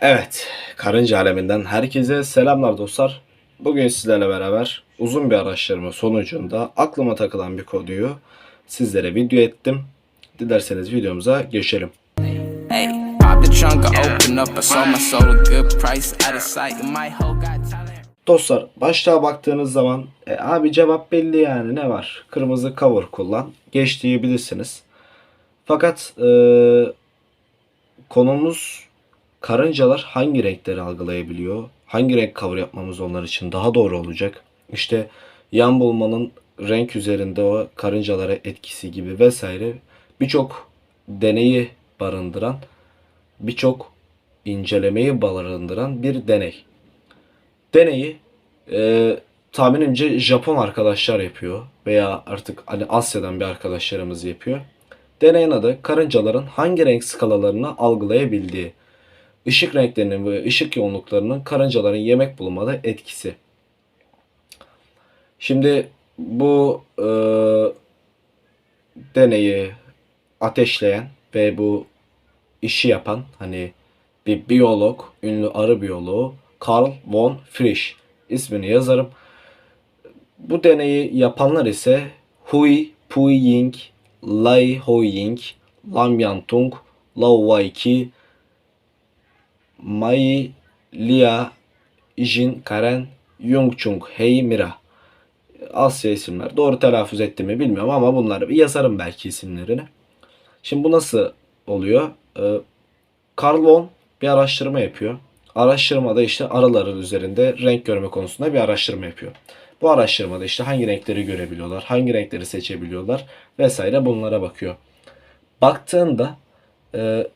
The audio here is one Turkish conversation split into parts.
Evet, karınca aleminden herkese selamlar dostlar. Bugün sizlerle beraber uzun bir araştırma sonucunda aklıma takılan bir konuyu sizlere video ettim. Dilerseniz videomuza geçelim. Hey. Dostlar başlığa baktığınız zaman e, abi cevap belli yani ne var? Kırmızı cover kullan. Geç diyebilirsiniz. Fakat e, konumuz karıncalar hangi renkleri algılayabiliyor? Hangi renk cover yapmamız onlar için daha doğru olacak? İşte yan bulmanın renk üzerinde o karıncalara etkisi gibi vesaire birçok deneyi barındıran birçok incelemeyi barındıran bir deney. Deneyi e, tahminimce Japon arkadaşlar yapıyor veya artık hani Asya'dan bir arkadaşlarımız yapıyor. Deneyin adı karıncaların hangi renk skalalarını algılayabildiği, ışık renklerinin ve ışık yoğunluklarının karıncaların yemek bulmada etkisi. Şimdi bu e, deneyi ateşleyen ve bu işi yapan hani bir biyolog, ünlü arı biyoloğu Carl von Frisch ismini yazarım. Bu deneyi yapanlar ise Hui Puying, Lai Hoying, Lam Yantung, Lau Waiki, Mai Lia Jin Karen, Yung Chung Hei Mira. Asya isimler. Doğru telaffuz ettim mi bilmiyorum ama bunları bir yazarım belki isimlerini. Şimdi bu nasıl oluyor? Ee, Carl Von bir araştırma yapıyor. Araştırmada işte arıların üzerinde renk görme konusunda bir araştırma yapıyor. Bu araştırmada işte hangi renkleri görebiliyorlar, hangi renkleri seçebiliyorlar vesaire bunlara bakıyor. Baktığında e,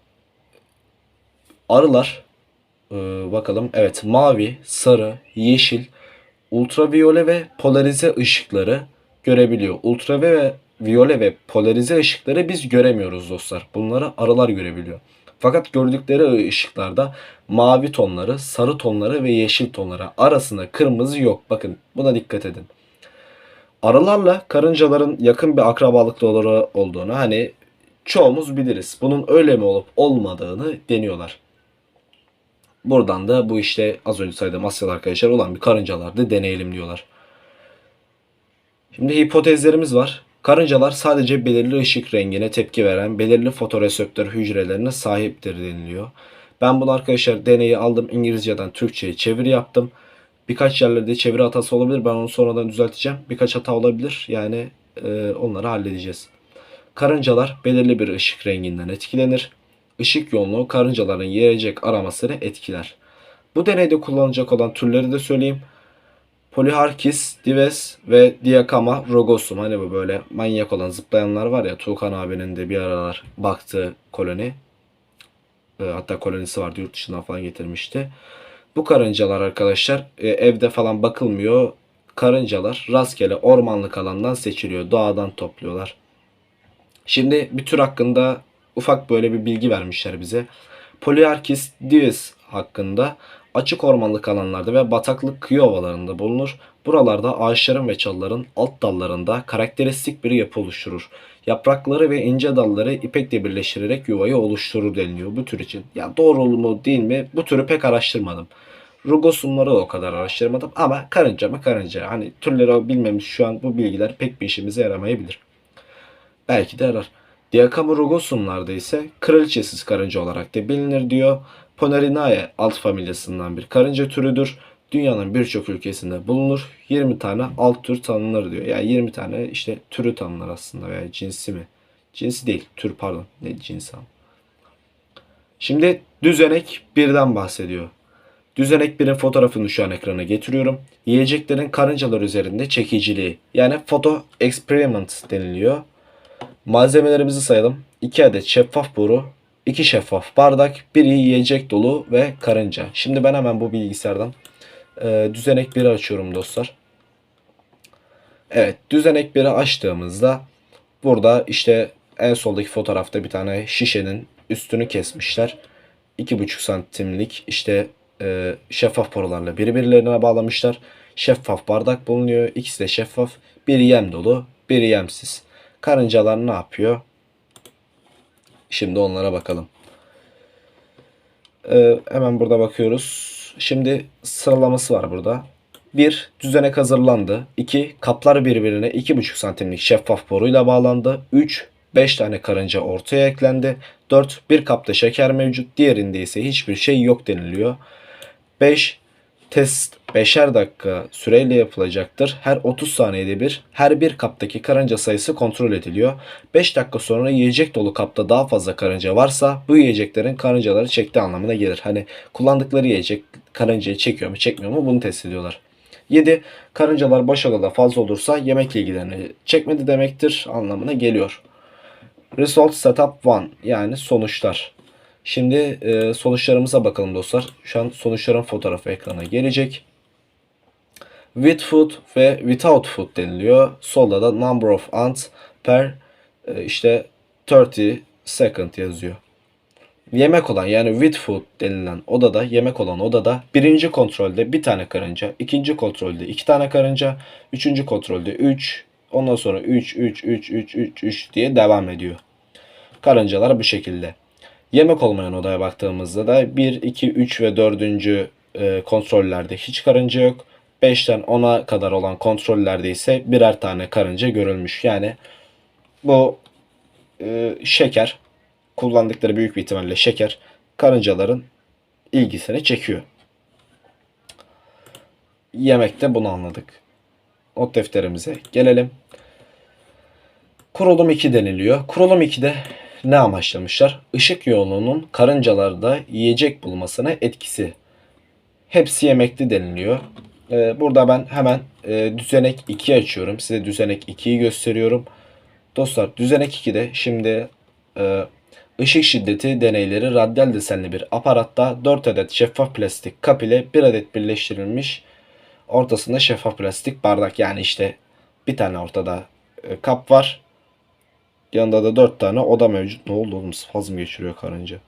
arılar e, bakalım evet mavi, sarı, yeşil, ultraviyole ve polarize ışıkları görebiliyor. Ultraviyole ve viyole ve polarize ışıkları biz göremiyoruz dostlar. Bunları arılar görebiliyor. Fakat gördükleri ışıklarda mavi tonları, sarı tonları ve yeşil tonları arasında kırmızı yok. Bakın buna dikkat edin. Arılarla karıncaların yakın bir akrabalıkları olduğunu hani çoğumuz biliriz. Bunun öyle mi olup olmadığını deniyorlar. Buradan da bu işte az önce saydığım Asyalı arkadaşlar olan bir karıncalarda deneyelim diyorlar. Şimdi hipotezlerimiz var. Karıncalar sadece belirli ışık rengine tepki veren belirli fotoreseptör hücrelerine sahiptir deniliyor. Ben bunu arkadaşlar deneyi aldım İngilizceden Türkçe'ye çeviri yaptım. Birkaç yerlerde çeviri hatası olabilir. Ben onu sonradan düzelteceğim. Birkaç hata olabilir. Yani e, onları halledeceğiz. Karıncalar belirli bir ışık renginden etkilenir. Işık yoğunluğu karıncaların yiyecek aramasını etkiler. Bu deneyde kullanılacak olan türleri de söyleyeyim. Polyarchis, Dives ve Diakama rogosum. Hani bu böyle manyak olan zıplayanlar var ya Tuğkan abinin de bir aralar baktığı koloni. E, hatta kolonisi vardı yurt dışından falan getirmişti. Bu karıncalar arkadaşlar e, evde falan bakılmıyor. Karıncalar rastgele ormanlık alandan seçiliyor. Doğadan topluyorlar. Şimdi bir tür hakkında ufak böyle bir bilgi vermişler bize. Polyarchis dives hakkında açık ormanlık alanlarda ve bataklık kıyı ovalarında bulunur. Buralarda ağaçların ve çalıların alt dallarında karakteristik bir yapı oluşturur. Yaprakları ve ince dalları ipekle birleştirerek yuvayı oluşturur deniliyor bu tür için. Ya doğru mu değil mi bu türü pek araştırmadım. Rugosumları da o kadar araştırmadım ama karınca mı karınca. Hani türleri bilmemiz şu an bu bilgiler pek bir işimize yaramayabilir. Belki de yarar. Diakama rugosumlarda ise kraliçesiz karınca olarak da bilinir diyor. Ponarinae alt familyasından bir karınca türüdür. Dünyanın birçok ülkesinde bulunur. 20 tane alt tür tanınır diyor. Yani 20 tane işte türü tanınır aslında veya cinsi mi? Cinsi değil, tür pardon. Ne cinsi. Şimdi düzenek birden bahsediyor. Düzenek birin fotoğrafını şu an ekrana getiriyorum. Yiyeceklerin karıncalar üzerinde çekiciliği. Yani foto experiment deniliyor. Malzemelerimizi sayalım. 2 adet şeffaf boru, 2 şeffaf bardak, biri yiyecek dolu ve karınca. Şimdi ben hemen bu bilgisayardan e, düzenek 1'i açıyorum dostlar. Evet düzenek 1'i açtığımızda burada işte en soldaki fotoğrafta bir tane şişenin üstünü kesmişler. 2,5 santimlik işte e, şeffaf borularla birbirlerine bağlamışlar. Şeffaf bardak bulunuyor. İkisi de şeffaf. Biri yem dolu, biri yemsiz. Karıncalar ne yapıyor? Şimdi onlara bakalım. Ee, hemen burada bakıyoruz. Şimdi sıralaması var burada. 1. Düzenek hazırlandı. 2. Kaplar birbirine 2,5 santimlik şeffaf boruyla bağlandı. 3. 5 tane karınca ortaya eklendi. 4. Bir kapta şeker mevcut. Diğerinde ise hiçbir şey yok deniliyor. 5. Test 5'er dakika süreyle yapılacaktır. Her 30 saniyede bir her bir kaptaki karınca sayısı kontrol ediliyor. 5 dakika sonra yiyecek dolu kapta daha fazla karınca varsa bu yiyeceklerin karıncaları çektiği anlamına gelir. Hani kullandıkları yiyecek karıncayı çekiyor mu çekmiyor mu bunu test ediyorlar. 7. Karıncalar boş odada fazla olursa yemekle ilgilerini çekmedi demektir anlamına geliyor. Result Setup 1 yani sonuçlar. Şimdi e, sonuçlarımıza bakalım dostlar. Şu an sonuçların fotoğrafı ekrana gelecek. With food ve without food deniliyor. Solda da number of ants per e, işte 30 second yazıyor. Yemek olan yani with food denilen odada yemek olan odada birinci kontrolde bir tane karınca, ikinci kontrolde iki tane karınca, üçüncü kontrolde 3, ondan sonra 3, 3, 3, 3, 3, 3 diye devam ediyor. Karıncalar bu şekilde. Yemek olmayan odaya baktığımızda da 1, 2, 3 ve 4. e, kontrollerde hiç karınca yok. 5'ten 10'a kadar olan kontrollerde ise birer tane karınca görülmüş. Yani bu e, şeker kullandıkları büyük bir ihtimalle şeker karıncaların ilgisini çekiyor. Yemekte bunu anladık. Not defterimize gelelim. Kurulum 2 deniliyor. Kurulum 2'de ne amaçlamışlar? Işık yoğunluğunun karıncalarda yiyecek bulmasına etkisi. Hepsi yemekli deniliyor. Ee, burada ben hemen e, düzenek 2'yi açıyorum. Size düzenek 2'yi gösteriyorum. Dostlar düzenek 2'de şimdi e, ışık şiddeti deneyleri radyal desenli bir aparatta 4 adet şeffaf plastik kap ile 1 adet birleştirilmiş ortasında şeffaf plastik bardak yani işte bir tane ortada e, kap var. Yanında da 4 tane oda mevcut. Ne oldu oğlum? Spazm geçiriyor karınca.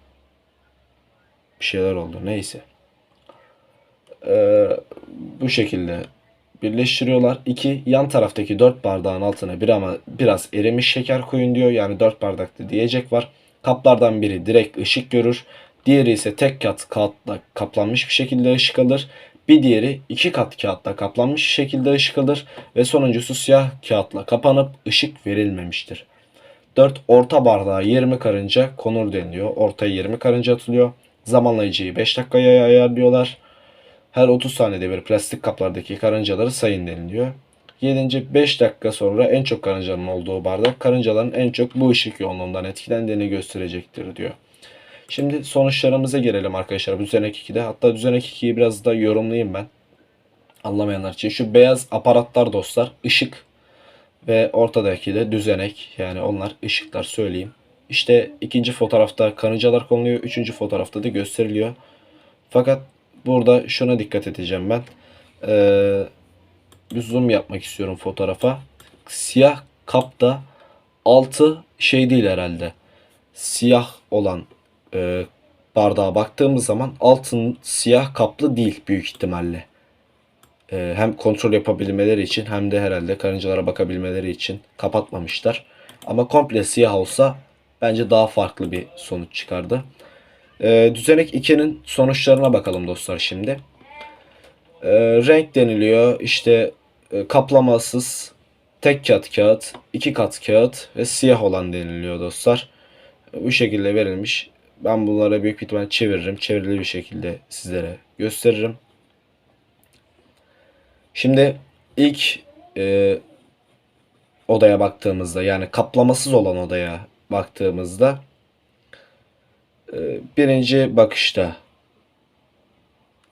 Bir şeyler oldu. Neyse. Ee, bu şekilde birleştiriyorlar. 2. Yan taraftaki 4 bardağın altına bir ama biraz erimiş şeker koyun diyor. Yani 4 bardaklı diyecek var. Kaplardan biri direkt ışık görür. Diğeri ise tek kat kağıtla kaplanmış bir şekilde ışık alır. Bir diğeri iki kat kağıtla kaplanmış bir şekilde ışık alır. Ve sonuncusu siyah kağıtla kapanıp ışık verilmemiştir. 4. Orta bardağa 20 karınca konur deniliyor. Ortaya 20 karınca atılıyor. Zamanlayıcıyı 5 dakikaya ayarlıyorlar. Her 30 saniyede bir plastik kaplardaki karıncaları sayın deniliyor. 7. 5 dakika sonra en çok karıncanın olduğu bardak karıncaların en çok bu ışık yoğunluğundan etkilendiğini gösterecektir diyor. Şimdi sonuçlarımıza gelelim arkadaşlar. Düzenek 2'de. Hatta düzenek 2'yi biraz da yorumlayayım ben. Anlamayanlar için. Şu beyaz aparatlar dostlar ışık ve ortadaki de düzenek. Yani onlar ışıklar söyleyeyim. İşte ikinci fotoğrafta karıncalar konuluyor. Üçüncü fotoğrafta da gösteriliyor. Fakat burada şuna dikkat edeceğim ben. Ee, bir zoom yapmak istiyorum fotoğrafa. Siyah kapta altı şey değil herhalde. Siyah olan e, bardağa baktığımız zaman altın siyah kaplı değil büyük ihtimalle. E, hem kontrol yapabilmeleri için hem de herhalde karıncalara bakabilmeleri için kapatmamışlar. Ama komple siyah olsa bence daha farklı bir sonuç çıkardı. E, düzenek 2'nin sonuçlarına bakalım dostlar şimdi. E, renk deniliyor. İşte e, kaplamasız, tek kat kağıt, iki kat kağıt ve siyah olan deniliyor dostlar. Bu şekilde verilmiş. Ben bunlara büyük ihtimal çeviririm. Çevrili bir şekilde sizlere gösteririm. Şimdi ilk e, odaya baktığımızda yani kaplamasız olan odaya baktığımızda e, birinci bakışta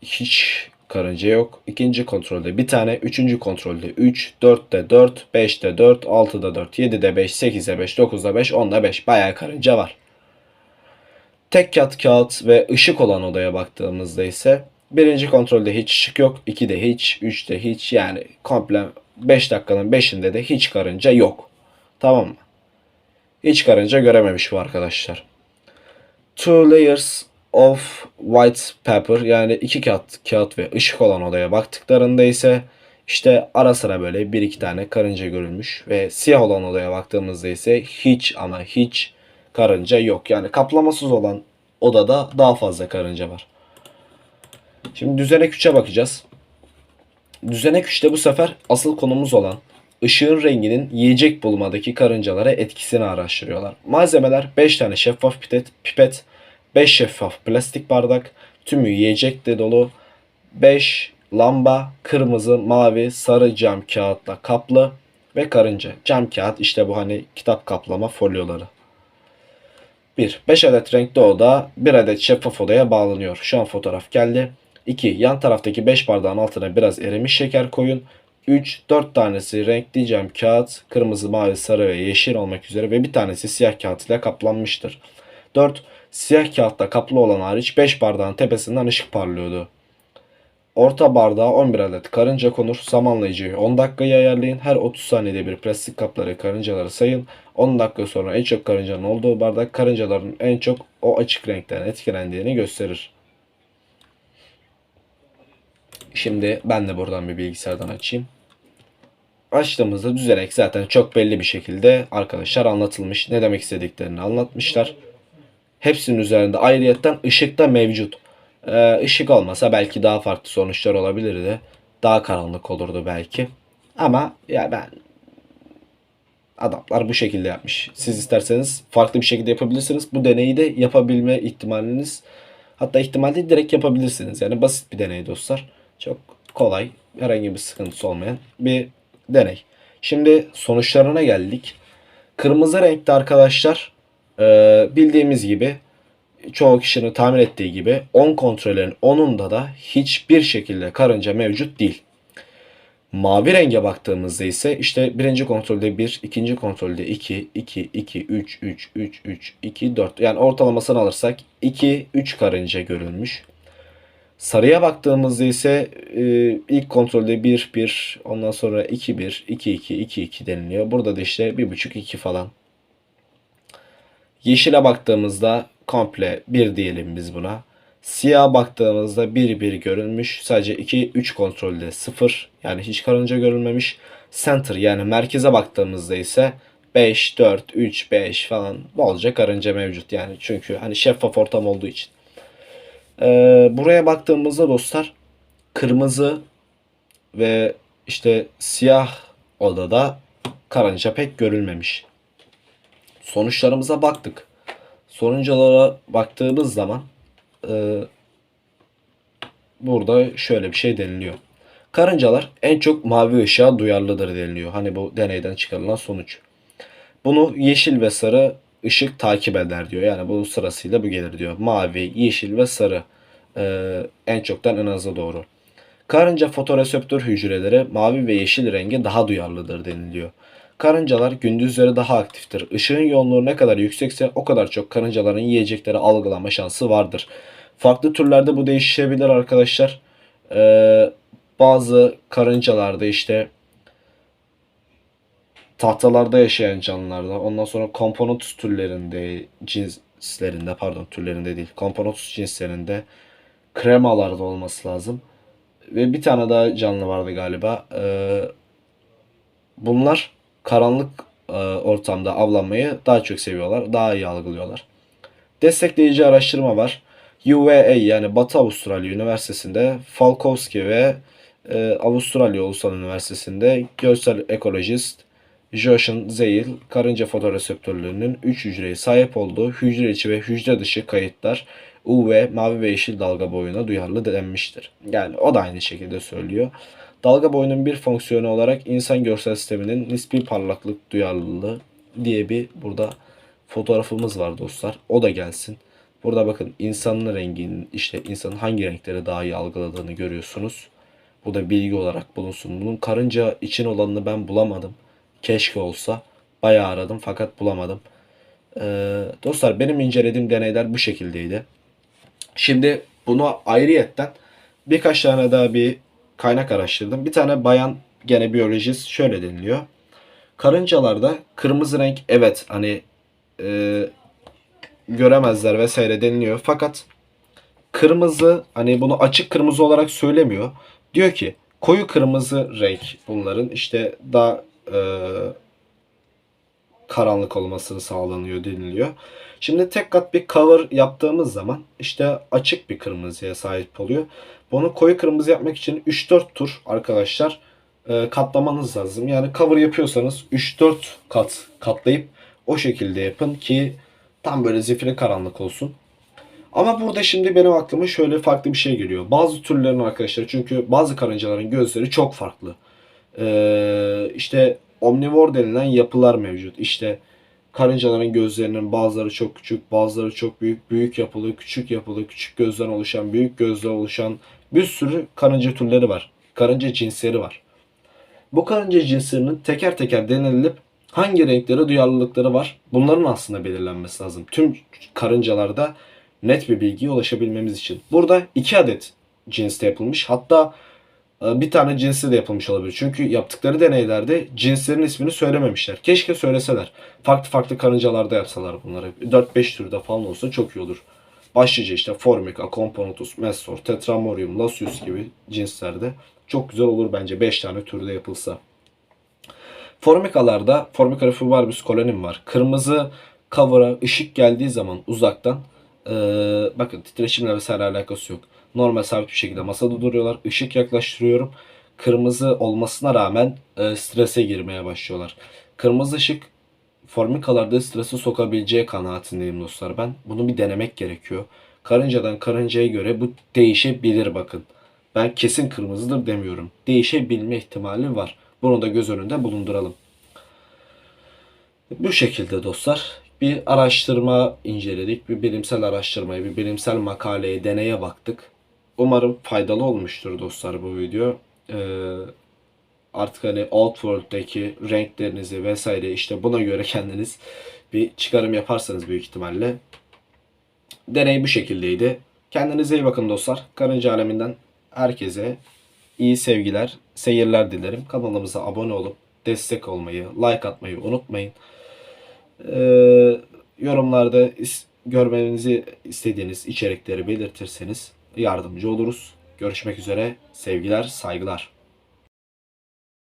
hiç karınca yok. İkinci kontrolde bir tane. Üçüncü kontrolde 3. Dörtte 4. Beşte 4. Altıda 4. Yedide 5. Sekizde 5. Dokuzda 5. Onda 5. Bayağı karınca var. Tek kat kağıt ve ışık olan odaya baktığımızda ise birinci kontrolde hiç ışık yok. 2'de hiç. Üçte hiç. Yani komple 5 dakikanın 5'inde de hiç karınca yok. Tamam mı? Hiç karınca görememiş bu arkadaşlar. Two layers of white paper yani iki kağıt, kağıt ve ışık olan odaya baktıklarında ise işte ara sıra böyle bir iki tane karınca görülmüş ve siyah olan odaya baktığımızda ise hiç ama hiç karınca yok. Yani kaplamasız olan odada daha fazla karınca var. Şimdi düzenek 3'e bakacağız. Düzenek 3'te bu sefer asıl konumuz olan ışığın renginin yiyecek bulmadaki karıncalara etkisini araştırıyorlar. Malzemeler 5 tane şeffaf pipet, pipet 5 şeffaf plastik bardak, tümü yiyecekle dolu, 5 lamba, kırmızı, mavi, sarı cam kağıtla kaplı ve karınca. Cam kağıt işte bu hani kitap kaplama folyoları. 1. 5 adet renkli oda 1 adet şeffaf odaya bağlanıyor. Şu an fotoğraf geldi. 2. Yan taraftaki 5 bardağın altına biraz erimiş şeker koyun. 3. 4 tanesi renkli cam kağıt, kırmızı, mavi, sarı ve yeşil olmak üzere ve bir tanesi siyah kağıt ile kaplanmıştır. 4. Siyah kağıtla kaplı olan hariç 5 bardağın tepesinden ışık parlıyordu. Orta bardağa 11 adet karınca konur. Zamanlayıcıyı 10 dakikaya ayarlayın. Her 30 saniyede bir plastik kapları karıncaları sayın. 10 dakika sonra en çok karıncanın olduğu bardak karıncaların en çok o açık renkten etkilendiğini gösterir. Şimdi ben de buradan bir bilgisayardan açayım. Açtığımızda düzenek zaten çok belli bir şekilde arkadaşlar anlatılmış. Ne demek istediklerini anlatmışlar. Hepsinin üzerinde ayrıyetten ışık da mevcut. Ee, ışık olmasa belki daha farklı sonuçlar olabilirdi. Daha karanlık olurdu belki. Ama ya ben adamlar bu şekilde yapmış. Siz isterseniz farklı bir şekilde yapabilirsiniz. Bu deneyi de yapabilme ihtimaliniz hatta ihtimal direkt yapabilirsiniz. Yani basit bir deney dostlar. Çok kolay, herhangi bir sıkıntısı olmayan bir deney. Şimdi sonuçlarına geldik. Kırmızı renkte arkadaşlar e, bildiğimiz gibi çoğu kişinin tahmin ettiği gibi 10 kontrollerin 10'unda da hiçbir şekilde karınca mevcut değil. Mavi renge baktığımızda ise işte birinci kontrolde 1, ikinci kontrolde 2, 2, 2, 3, 3, 3, 3, 2, 4. Yani ortalamasını alırsak 2, 3 karınca görülmüş. Sarıya baktığımızda ise e, ilk kontrolde 1, 1, ondan sonra 2, 1, 2, 2, 2, 2 deniliyor. Burada da işte 1,5, 2 falan. Yeşile baktığımızda komple 1 diyelim biz buna. Siyah baktığımızda 1 1 görülmüş. Sadece 2 3 kontrolde 0 yani hiç karınca görülmemiş. Center yani merkeze baktığımızda ise 5 4 3 5 falan bolca karınca mevcut yani. Çünkü hani şeffaf ortam olduğu için. Ee, buraya baktığımızda dostlar kırmızı ve işte siyah odada karınca pek görülmemiş. Sonuçlarımıza baktık. Sonuçlara baktığımız zaman e, burada şöyle bir şey deniliyor. Karıncalar en çok mavi ışığa duyarlıdır deniliyor. Hani bu deneyden çıkarılan sonuç. Bunu yeşil ve sarı ışık takip eder diyor. Yani bu sırasıyla bu gelir diyor. Mavi, yeşil ve sarı e, en çoktan en aza doğru. Karınca fotoreseptör hücreleri mavi ve yeşil renge daha duyarlıdır deniliyor. Karıncalar gündüzleri daha aktiftir. Işığın yoğunluğu ne kadar yüksekse o kadar çok karıncaların yiyecekleri algılama şansı vardır. Farklı türlerde bu değişebilir arkadaşlar. Ee, bazı karıncalarda işte tahtalarda yaşayan canlılarda ondan sonra komponotus türlerinde cinslerinde pardon türlerinde değil komponotus cinslerinde kremalarda olması lazım. Ve bir tane daha canlı vardı galiba. Ee, bunlar karanlık e, ortamda avlanmayı daha çok seviyorlar. Daha iyi algılıyorlar. Destekleyici araştırma var. UVA yani Batı Avustralya Üniversitesi'nde Falkowski ve e, Avustralya Ulusal Üniversitesi'nde görsel ekolojist Joshan Zeil karınca fotoreseptörlerinin 3 hücreye sahip olduğu hücre içi ve hücre dışı kayıtlar UV, mavi ve yeşil dalga boyuna duyarlı denmiştir. Yani o da aynı şekilde söylüyor. Dalga boyunun bir fonksiyonu olarak insan görsel sisteminin nispi parlaklık duyarlılığı diye bir burada fotoğrafımız var dostlar. O da gelsin. Burada bakın insanın renginin işte insanın hangi renkleri daha iyi algıladığını görüyorsunuz. Bu da bilgi olarak bulunsun. Bunun karınca için olanını ben bulamadım. Keşke olsa. Bayağı aradım fakat bulamadım. Ee, dostlar benim incelediğim deneyler bu şekildeydi. Şimdi bunu ayrıyetten birkaç tane daha bir kaynak araştırdım. Bir tane bayan gene biyolojist şöyle deniliyor. Karıncalarda kırmızı renk evet hani e, göremezler vesaire deniliyor. Fakat kırmızı hani bunu açık kırmızı olarak söylemiyor. Diyor ki koyu kırmızı renk bunların işte daha e, karanlık olmasını sağlanıyor deniliyor. Şimdi tek kat bir cover yaptığımız zaman işte açık bir kırmızıya sahip oluyor. Bunu koyu kırmızı yapmak için 3-4 tur arkadaşlar e, katlamanız lazım. Yani cover yapıyorsanız 3-4 kat katlayıp o şekilde yapın ki tam böyle zifiri karanlık olsun. Ama burada şimdi benim aklıma şöyle farklı bir şey geliyor. Bazı türlerin arkadaşlar çünkü bazı karıncaların gözleri çok farklı. Ee, işte omnivor denilen yapılar mevcut. İşte karıncaların gözlerinin bazıları çok küçük, bazıları çok büyük, büyük yapılı, küçük yapılı, küçük gözden oluşan, büyük gözden oluşan bir sürü karınca türleri var. Karınca cinsleri var. Bu karınca cinslerinin teker teker denilip hangi renklere duyarlılıkları var bunların aslında belirlenmesi lazım. Tüm karıncalarda net bir bilgiye ulaşabilmemiz için. Burada iki adet cinste yapılmış. Hatta e, bir tane cinsi de yapılmış olabilir. Çünkü yaptıkları deneylerde cinslerin ismini söylememişler. Keşke söyleseler. Farklı farklı karıncalarda yapsalar bunları. 4-5 türde falan olsa çok iyi olur. Başlıca işte Formica, Accompanatus, Messor, Tetramorium, Lasius gibi cinslerde çok güzel olur bence 5 tane türde yapılsa. Formikalarda Formica refubarbus colonim var. Kırmızı cover'a ışık geldiği zaman uzaktan eee, bakın titreşimle vesaire alakası yok. Normal sabit bir şekilde masada duruyorlar. Işık yaklaştırıyorum. Kırmızı olmasına rağmen eee, strese girmeye başlıyorlar. Kırmızı ışık formikalarda strese sokabileceği kanaatindeyim dostlar ben. Bunu bir denemek gerekiyor. Karıncadan karıncaya göre bu değişebilir bakın. Ben kesin kırmızıdır demiyorum. Değişebilme ihtimali var. Bunu da göz önünde bulunduralım. Bu şekilde dostlar bir araştırma inceledik. Bir bilimsel araştırmaya, bir bilimsel makaleye, deneye baktık. Umarım faydalı olmuştur dostlar bu video. Ee, artık hani Outworld'daki renklerinizi vesaire işte buna göre kendiniz bir çıkarım yaparsanız büyük ihtimalle. Deney bu şekildeydi. Kendinize iyi bakın dostlar. Karınca aleminden herkese iyi sevgiler, seyirler dilerim. Kanalımıza abone olup destek olmayı, like atmayı unutmayın. Ee, yorumlarda is- görmenizi istediğiniz içerikleri belirtirseniz yardımcı oluruz. Görüşmek üzere. Sevgiler, saygılar.